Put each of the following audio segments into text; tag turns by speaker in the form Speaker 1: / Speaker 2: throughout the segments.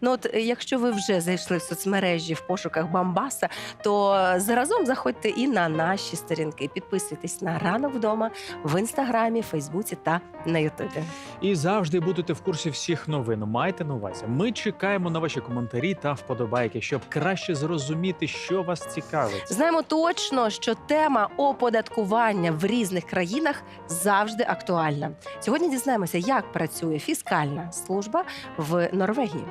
Speaker 1: Ну, от е, якщо ви вже зайшли в соцмережі в пошуках Бамбаса, то заразом заходьте і на наші сторінки. Підписуйтесь на ранок вдома в інстаграмі, Фейсбуці та на Ютубі.
Speaker 2: І завжди будете в курсі всіх новин. Майте на увазі. Ми чекаємо на ваші коментарі та вподобайки, щоб краще зрозуміти, що вас цікавить.
Speaker 1: Знаємо точно, що тема оподаткування в різних країнах завжди актуальна. Сьогодні дізнаємося, як працює фіскальна служба в Норвегії.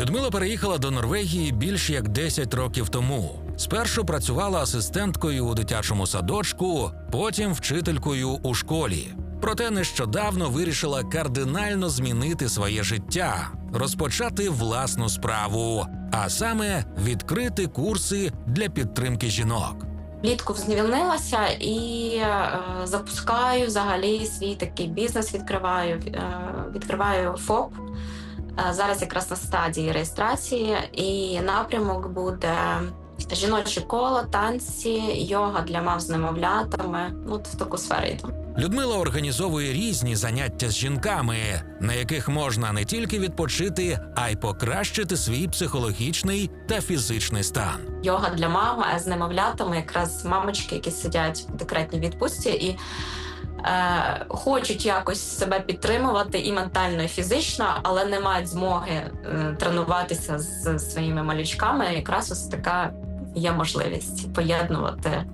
Speaker 3: Людмила переїхала до Норвегії більш як 10 років тому. Спершу працювала асистенткою у дитячому садочку, потім вчителькою у школі. Проте нещодавно вирішила кардинально змінити своє життя, розпочати власну справу, а саме відкрити курси для підтримки жінок.
Speaker 4: Влітку звільнилася і е, запускаю взагалі свій такий бізнес. Відкриваю е, відкриваю ФОП. Е, зараз якраз на стадії реєстрації, і напрямок буде жіноче коло, танці, йога для мам з немовлятами. Ну, от в таку сферу йду.
Speaker 3: Людмила організовує різні заняття з жінками, на яких можна не тільки відпочити, а й покращити свій психологічний та фізичний стан.
Speaker 4: Йога для мам з немовлятами, якраз мамочки, які сидять в декретній відпустці і е, хочуть якось себе підтримувати і ментально, і фізично, але не мають змоги е, тренуватися з своїми малючками. Якраз ось така є можливість поєднувати е,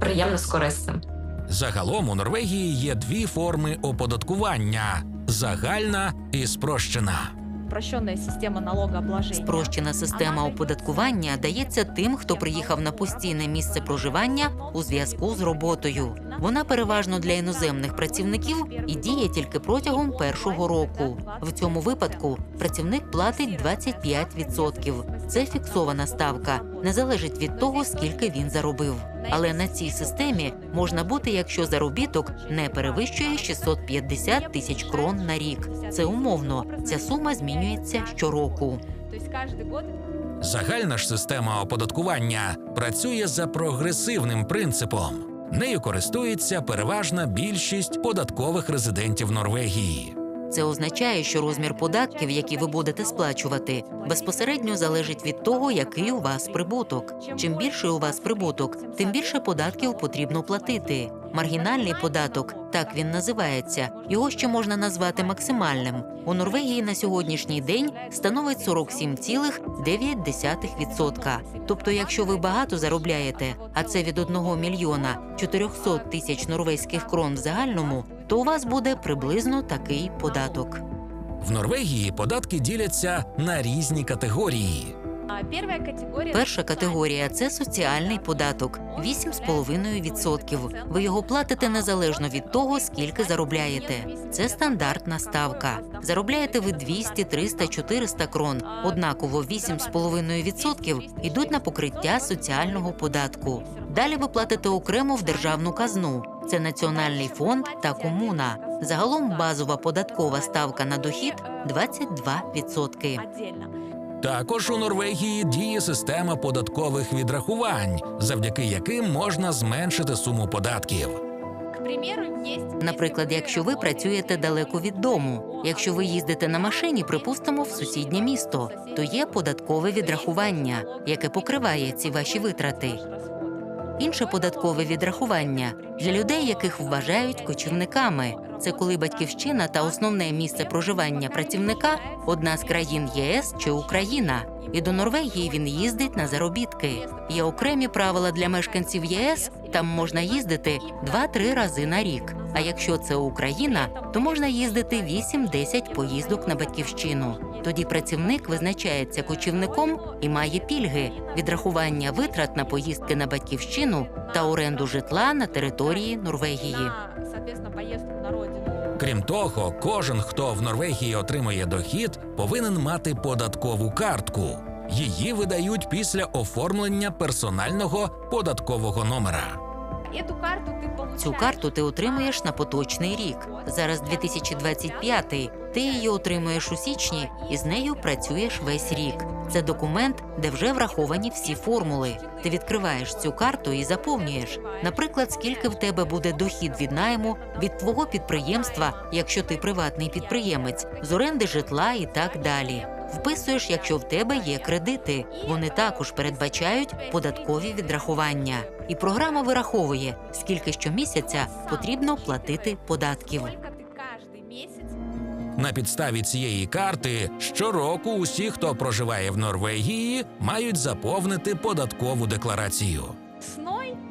Speaker 4: приємне з корисним.
Speaker 3: Загалом у Норвегії є дві форми оподаткування: загальна і спрощена.
Speaker 5: Упрощенная система налогообложения.
Speaker 6: Спрощена система оподаткування дається тим, хто приїхав на постійне місце проживання у зв'язку з роботою. Вона переважно для іноземних працівників і діє тільки протягом першого року. В цьому випадку працівник платить 25%. Це фіксована ставка, не залежить від того, скільки він заробив. Але на цій системі можна бути, якщо заробіток не перевищує 650 тисяч крон на рік. Це умовно. Ця сума змінюється щороку.
Speaker 3: Загальна ж система оподаткування працює за прогресивним принципом. Нею користується переважна більшість податкових резидентів Норвегії.
Speaker 6: Це означає, що розмір податків, які ви будете сплачувати, безпосередньо залежить від того, який у вас прибуток. Чим більший у вас прибуток, тим більше податків потрібно платити. Маргінальний податок, так він називається. Його ще можна назвати максимальним. У Норвегії на сьогоднішній день становить 47,9%. Тобто, якщо ви багато заробляєте, а це від 1 мільйона 400 тисяч норвезьких крон в загальному, то у вас буде приблизно такий податок.
Speaker 3: В Норвегії податки діляться на різні категорії.
Speaker 5: А, первая категория.
Speaker 6: Перша категорія це соціальний податок 8,5%. Ви його платите незалежно від того, скільки заробляєте. Це стандартна ставка. Заробляєте ви 200, 300, 400 крон. Однаково 8,5% йдуть на покриття соціального податку. Далі ви платите окремо в державну казну. Це національний фонд та комуна. Загалом базова податкова ставка на дохід 22%.
Speaker 3: Також у Норвегії діє система податкових відрахувань, завдяки яким можна зменшити суму податків.
Speaker 6: Наприклад, якщо ви працюєте далеко від дому, якщо ви їздите на машині, припустимо, в сусіднє місто, то є податкове відрахування, яке покриває ці ваші витрати. Інше податкове відрахування для людей, яких вважають кочівниками. Це коли батьківщина та основне місце проживання працівника одна з країн ЄС чи Україна. І до Норвегії він їздить на заробітки. Є окремі правила для мешканців ЄС. Там можна їздити 2-3 рази на рік. А якщо це Україна, то можна їздити 8-10 поїздок на батьківщину. Тоді працівник визначається кочівником і має пільги відрахування витрат на поїздки на батьківщину та оренду житла на території Норвегії.
Speaker 3: Крім того, кожен, хто в Норвегії отримує дохід, повинен мати податкову картку. Її видають після оформлення персонального податкового номера.
Speaker 6: Цю карту ти отримуєш на поточний рік. Зараз 2025. Ти її отримуєш у січні і з нею працюєш весь рік. Це документ, де вже враховані всі формули. Ти відкриваєш цю карту і заповнюєш. Наприклад, скільки в тебе буде дохід від найму від твого підприємства, якщо ти приватний підприємець, з оренди житла і так далі. Вписуєш, якщо в тебе є кредити. Вони також передбачають податкові відрахування. І програма вираховує, скільки щомісяця потрібно платити податків.
Speaker 3: На підставі цієї карти щороку усі, хто проживає в Норвегії, мають заповнити податкову декларацію.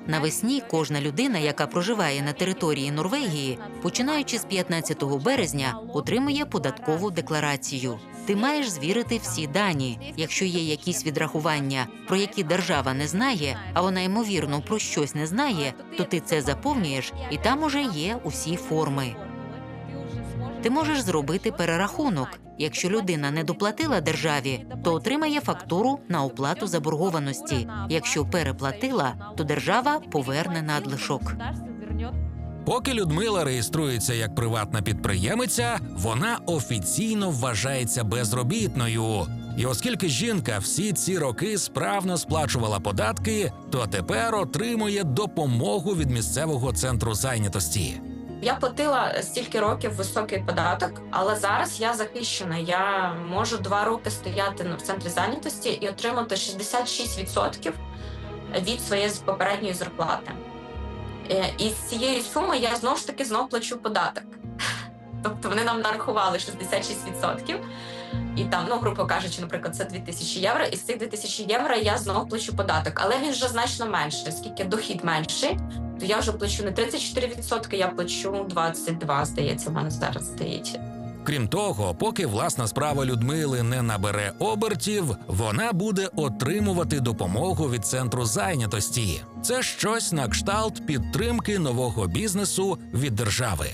Speaker 6: Навесні кожна людина, яка проживає на території Норвегії, починаючи з 15 березня, отримує податкову декларацію. Ти маєш звірити всі дані. Якщо є якісь відрахування, про які держава не знає, а вона ймовірно про щось не знає, то ти це заповнюєш, і там уже є усі форми. Ти можеш зробити перерахунок. Якщо людина не доплатила державі, то отримає фактуру на оплату заборгованості. Якщо переплатила, то держава поверне надлишок.
Speaker 3: Поки Людмила реєструється як приватна підприємиця, вона офіційно вважається безробітною. І оскільки жінка всі ці роки справно сплачувала податки, то тепер отримує допомогу від місцевого центру зайнятості.
Speaker 4: Я платила стільки років високий податок, але зараз я захищена. Я можу два роки стояти в центрі зайнятості і отримати 66% від своєї попередньої зарплати. Е, І з цієї суми я знову ж таки знов плачу податок. Тобто вони нам нарахували 66%. І там, ну, грубо кажучи, наприклад, це 2000 євро, і з цих 2000 євро я знову плачу податок. Але він вже значно менший, оскільки дохід менший, то я вже плачу не 34%, я плачу 22, здається, в мене зараз стоїть.
Speaker 3: Крім того, поки власна справа Людмили не набере обертів, вона буде отримувати допомогу від центру зайнятості. Це щось на кшталт підтримки нового бізнесу від держави.